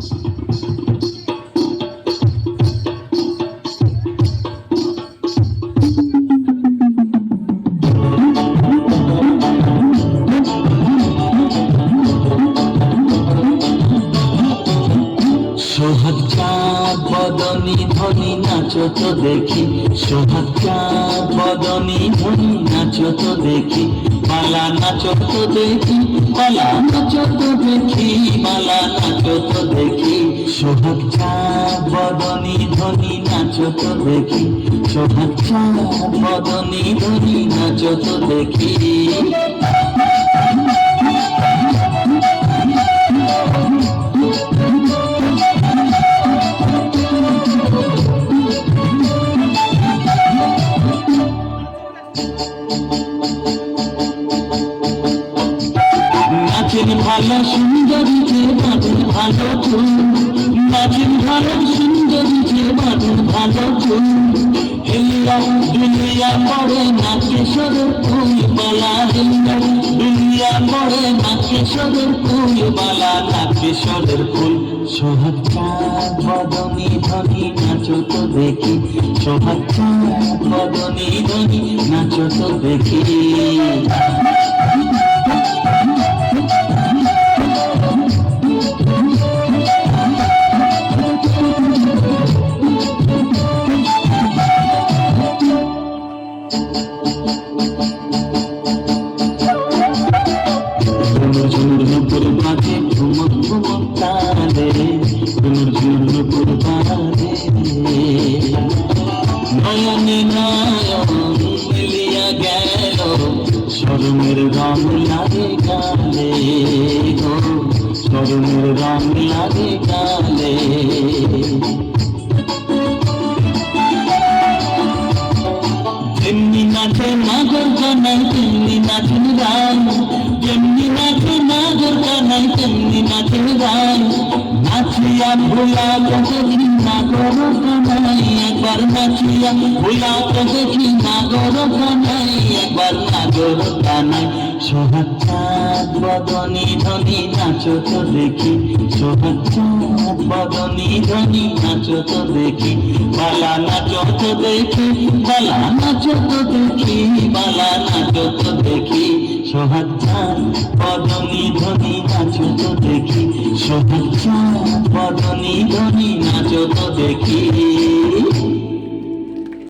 Thank you. সোহাগ চাঁদ বদনি ধনি, নাচো তো দেখি। সোহাগ চাঁদ বদনি ধনি, নাচো তো দেখি। পালা নাচো তো দেখি পালা নাচো তো দেখি পালা নাচো তো দেখি। সোহাগ চাঁদ বদনি ধনি, নাচো তো দেখি। সোহাগ চাঁদ বদনি ধনি, নাচো তো দেখি। নাচেন ভালো সুন্দরী যে বাঁধেন ভালো চুল। নাচেন ভালো সুন্দরী যে বাঁধেন ভালো চুল। হেলিয়া দুনিয়া পড়ে নাচে সরের ফুল বালা হেলিয়া দুনিয়া পড়ে নাচে সরের ফুল বালা নাচে সরের ফুল। সোহাগ চাঁদ বদনি ধনি, নাচো তো দেখি। সোহাগ চাঁদ বদনি ধনি নাচো তো দেখি। ঝুমুর বাজে ঝুমুর ঝুমুর তারে ঝুমুর ঝুমুর নয়ন মিলিয়া গেল শরমের রং লাগে গালে গো শরমের রং লাগে গালে যেমনি নাচে নাগর কানাই, তেমনি নাচেন রাম যেমনি নাচে নাগর কানাই, তেমনি নাচেন রাম নাচিয়া ভোলা তো দেখি নাগর একবার নাচিয়া ভোলা তো দেখি নাগর কানাই একবার নাগর কানাই সোহাগ বদনি ধনি নাচো তো দেখি সোহাগ বদনি ধনি নাচো তো দেখি বালা নাচো তো দেখি বালা নাচো তো দেখি বালা নাচো তো দেখি সোহাগ বদনি ধনি নাচো তো দেখি সোহাগ বদনি ধনি নাচো তো দেখি